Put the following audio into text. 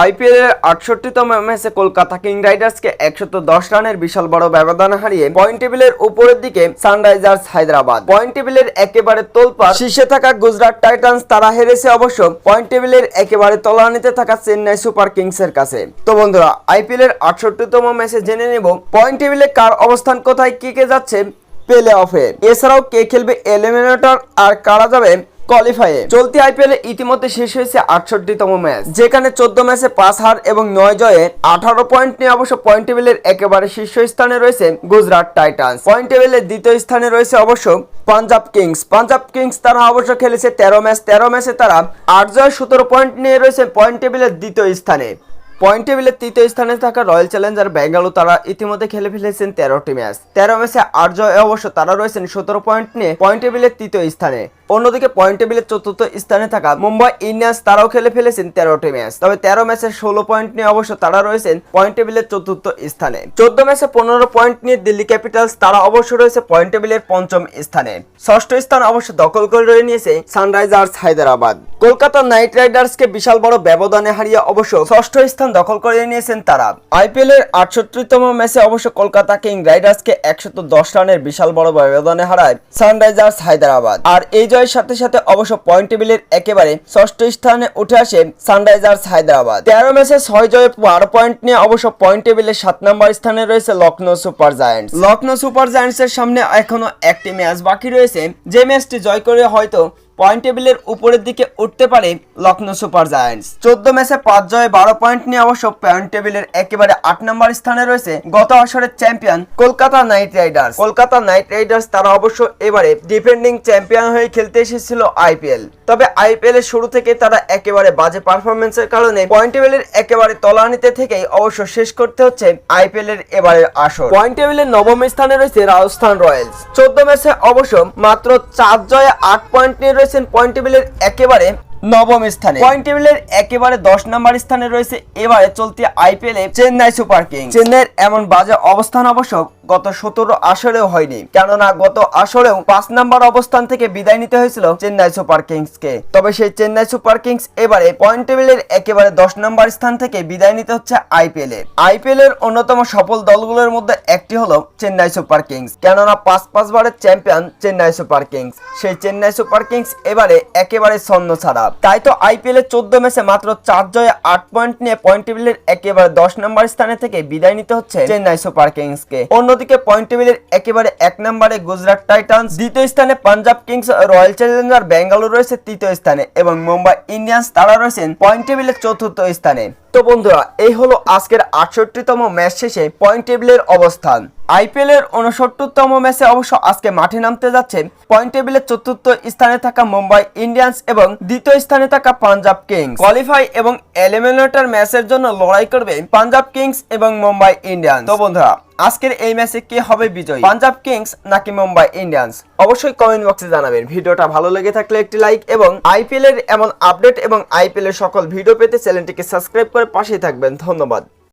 IPL এর আটষট্টিতম ম্যাচে Kolkata king রাইডার্সকে একশত দশ রানের বিশাল বড় ব্যবধান হারিয়ে পয়েন্ট টেবিলের উপরের দিকে সানরাইজার্স হায়দ্রাবাদ। পয়েন্ট টেবিলের একেবারে তোলপা শীর্ষে থাকা গুজরাট টাইটান্স তারা হেরেছে অবশ্য। পয়েন্ট টেবিলের একেবারে তলানিতে থাকা চেন্নাই সুপার কিংস এর কাছে। তো বন্ধুরা আইপিএল এর আটষট্টিতম ম্যাচে জেনে নেব, পয়েন্ট টেবিলে কার অবস্থান কোথায়, কে কে যাচ্ছে প্লে অফে এছাড়াও কে খেলবে এলিমিনেটর আর কারা যাবে কোয়ালিফাইয়ে চলতি আইপিএল ইতিমধ্যে শেষ হয়েছে আটষট্টিতম ম্যাচ। যেখানে চোদ্দ ম্যাচে পাঁচ হার এবং নয় জয়ে আঠারো পয়েন্ট নিয়ে অবশ্য পয়েন্ট টেবিলের একেবারে শীর্ষ স্থানে রয়েছে গুজরাট টাইটান্স। পয়েন্ট টেবিলের দ্বিতীয় স্থানে রয়েছে অবশ্য পাঞ্জাব কিংস। পাঞ্জাব কিংস তারা অবশ্য খেলেছে তেরো ম্যাচ। তেরো ম্যাচে তারা আট জয় সতেরো পয়েন্ট নিয়ে রয়েছে পয়েন্ট টেবিলের দ্বিতীয় স্থানে। পয়েন্ট টেবিলের তৃতীয় স্থানে থাকা রয়্যাল চ্যালেঞ্জার ব্যাঙ্গালোর তারা ইতিমধ্যে খেলে ফেলেছেন তেরোটি ম্যাচ। তেরো ম্যাচে আট জয় অবশ্য তারা রয়েছেন সতেরো পয়েন্ট নিয়ে পয়েন্ট টেবিলের তৃতীয় স্থানে। অন্যদিকে পয়েন্ট টেবিলের চতুর্থ স্থানে থাকা মুম্বাই ইন্ডিয়ান্স তারাও খেলে ফেলেছেন তেরোটি ম্যাচ তবে তেরো ম্যাচে ষোলো পয়েন্ট নিয়ে অবশ্য তারা রয়েছেন পয়েন্ট টেবিলের চতুর্থ স্থানে। চোদ্দ ম্যাচে পনেরো পয়েন্ট নিয়ে দিল্লি ক্যাপিটালস তারা অবশ্য রয়েছে পয়েন্ট টেবিলের পঞ্চম স্থানে। ষষ্ঠ স্থান অবশ্য দখল করে রয়ে নিয়েছে সানরাইজার্স হায়দ্রাবাদ। কলকাতা নাইট রাইডার্সকে বিশাল বড় ব্যবধানে হারিয়ে অবশ্য ষষ্ঠ স্থান দখল করে নিয়েছেন তারা। আইপিএল এর আটষট্টিতম ম্যাচে অবশ্য কলকাতা কিং রাইডার্সকে একশত দশ রানের বিশাল বড় ব্যবধানে হারায় সানরাইজার্স হায়দ্রাবাদ। আর এই জয়ের সাথে সাথে অবশ্য পয়েন্ট টেবিলের একেবারে ষষ্ঠ স্থানে উঠে আসে সানরাইজার্স হায়দ্রাবাদ। তেরো ম্যাচে ছয় জয়ে বারো পয়েন্ট নিয়ে অবশ্য পয়েন্ট টেবিলের সাত নম্বর স্থানে রয়েছে Lucknow Super Giants Lucknow Super জায়ান্টসের সামনে এখনও একটি ম্যাচ বাকি রয়েছে। যে ম্যাচটি জয় করে হয়তো পয়েন্ট টেবিলের উপরের দিকে উঠতে পারে লখনৌ সুপার জায়ান্টস। চোদ্দ ম্যাচে পাঁচ জয়ে বারো পয়েন্ট নিয়ে অবশ্য পয়েন্ট টেবিলের একেবারে আট নম্বর স্থানে রয়েছে গত আসরের champion Kolkata Knight Riders. Kolkata Knight Riders তারা অবশ্য এবারে ডিফেন্ডিং চ্যাম্পিয়ন হয়ে খেলতে এসেছিল আইপিএল। তবে আইপিএল এর শুরু থেকে তারা একেবারে বাজে পারফরমেন্সের কারণে পয়েন্ট টেবিলের একেবারে তলানিতে থেকেই অবশ্য শেষ করতে হচ্ছে আইপিএল এর এবারের আসর। পয়েন্ট টেবিলের নবম স্থানে রয়েছে রাজস্থান রয়্যালস। চোদ্দ ম্যাচে অবশ্য মাত্র চার জয়ে আট পয়েন্ট নিয়ে রয়েছেন পয়েন্ট টেবিলের একেবারে নবম স্থানে। পয়েন্ট টেবিলের একেবারে দশ নম্বর স্থানে রয়েছে এবারে চলতি আইপিএল এ চেন্নাই সুপার কিং চেন্নাইয়ের এমন বাজে অবস্থান অবশ্য গত সতেরো আসরেও হয়নি। কেননা গত আসরেও পাঁচ নম্বর অবস্থান থেকে বিদায় নিতে হয়েছিল চেন্নাই সুপার কিংস কে তবে সেই চেন্নাই সুপার কিংস এবারে পয়েন্ট টেবিলের একেবারে দশ নম্বর স্থান থেকে বিদায় নিতে হচ্ছে আইপিএল। এ আইপিএল এর অন্যতম সফল দলগুলোর মধ্যে একটি হলো চেন্নাই সুপার কিংস। কেননা পাঁচ পাঁচবারের চ্যাম্পিয়ন চেন্নাই সুপার কিংস। সেই চেন্নাই সুপার কিংস এবারে একেবারে ছন্ন ছাড়া। তাই তো আইপিএল এর চোদ্দ ম্যাচে মাত্র চার জয়ে আট পয়েন্ট নিয়ে পয়েন্ট টেবিলের একেবারে দশ নম্বর স্থানে থেকে বিদায় নিতে হচ্ছে চেন্নাই সুপার কিংস কে অন্যদিকে পয়েন্ট টেবিলের একেবারে এক নম্বরে গুজরাট টাইটান্স দ্বিতীয় স্থানে Punjab kings royal challenger Bangalore রয়েছে তৃতীয় স্থানে এবং মুম্বাই ইন্ডিয়ান্স তারা রয়েছেন পয়েন্ট টেবিলের চতুর্থ স্থানে। তো বন্ধুরা, এই হলো আজকের আটষট্টিতম ম্যাচ শেষে পয়েন্ট টেবিলের অবস্থান। আইপিএল এর উনসত্তরতম ম্যাচে অবশ্য আজকে মাঠে নামতে যাচ্ছে পয়েন্ট টেবিলের চতুর্থ স্থানে থাকা মুম্বাই ইন্ডিয়ান্স এবং দ্বিতীয় স্থানে থাকা পাঞ্জাব কিংস। কোয়ালিফাই এবং এলিমিনেটর ম্যাচের জন্য লড়াই করবে পাঞ্জাব কিংস এবং মুম্বাই ইন্ডিয়ান্স। তো বন্ধুরা, আজকের এই ম্যাচে কে হবে বিজয়ী? পাঞ্জাব কিংস নাকি মুম্বাই ইন্ডিয়ান্স? অবশ্যই কমেন্ট বক্সে জানাবেন। ভিডিওটা ভালো লেগে থাকলে একটি লাইক এবং আইপিএল এর এমন আপডেট এবং আইপিএল এর সকল ভিডিও পেতে চ্যানেলটিকে সাবস্ক্রাইব করে পাশে থাকবেন। ধন্যবাদ।